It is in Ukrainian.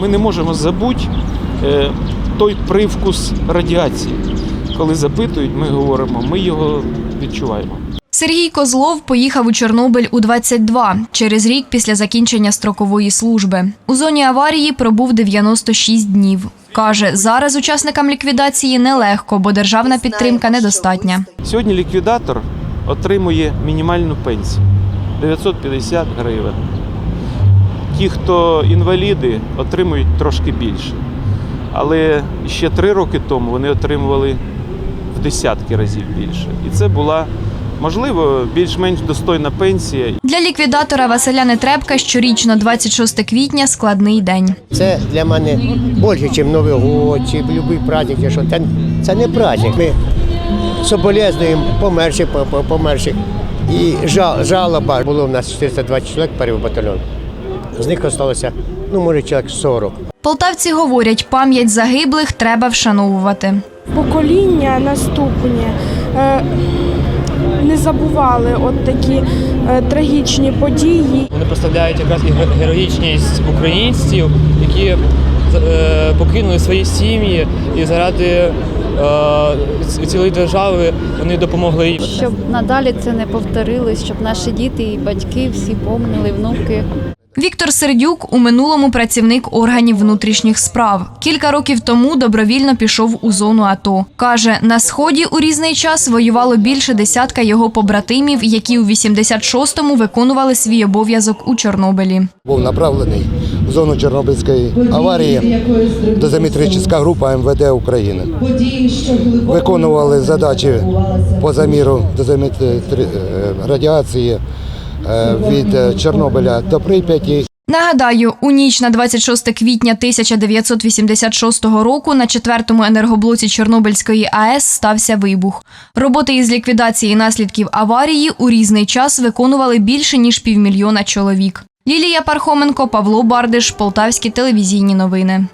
Ми не можемо забути е, той привкус радіації. Коли запитують, ми говоримо, ми його відчуваємо. Сергій Козлов поїхав у Чорнобиль у 22, через рік після закінчення строкової служби. У зоні аварії пробув 96 днів. Каже, зараз учасникам ліквідації нелегко, бо державна підтримка недостатня. Сьогодні ліквідатор отримує мінімальну пенсію 950 гривень. Ті, хто інваліди, отримують трошки більше. Але ще три роки тому вони отримували в десятки разів більше. І це була, можливо, більш-менш достойна пенсія. Для ліквідатора Василя Нетребка щорічно 26 квітня складний день. Це для мене більше, ніж Новий год, чи будь-який праздник. Що. Це, це не праздник. Ми соболезнуємо померших, по- по- померших. І жал, жалоба. Було в нас 420 чоловік перший батальйон. З них залишилося, ну, може, чоловік 40. Полтавці говорять, пам'ять загиблих треба вшановувати. покоління наступні е, не забували от такі е, трагічні події. Вони представляють якраз і героїчність українців, які е, покинули свої сім'ї і заради е, цілої держави вони допомогли їм. щоб надалі це не повторилось, щоб наші діти і батьки всі помнили, внуки. Віктор Сердюк у минулому працівник органів внутрішніх справ. Кілька років тому добровільно пішов у зону АТО. Каже, на сході у різний час воювало більше десятка його побратимів, які у 86-му виконували свій обов'язок у Чорнобилі. був направлений в зону Чорнобильської аварії дозиметрична група МВД України. Виконували задачі по заміру дозиметри- е, радіації від е, Чорнобиля до Прип'яті. Нагадаю, у ніч на 26 квітня 1986 року на четвертому енергоблоці Чорнобильської АЕС стався вибух. Роботи із ліквідації наслідків аварії у різний час виконували більше ніж півмільйона чоловік. Лілія Пархоменко, Павло Бардиш, Полтавські телевізійні новини.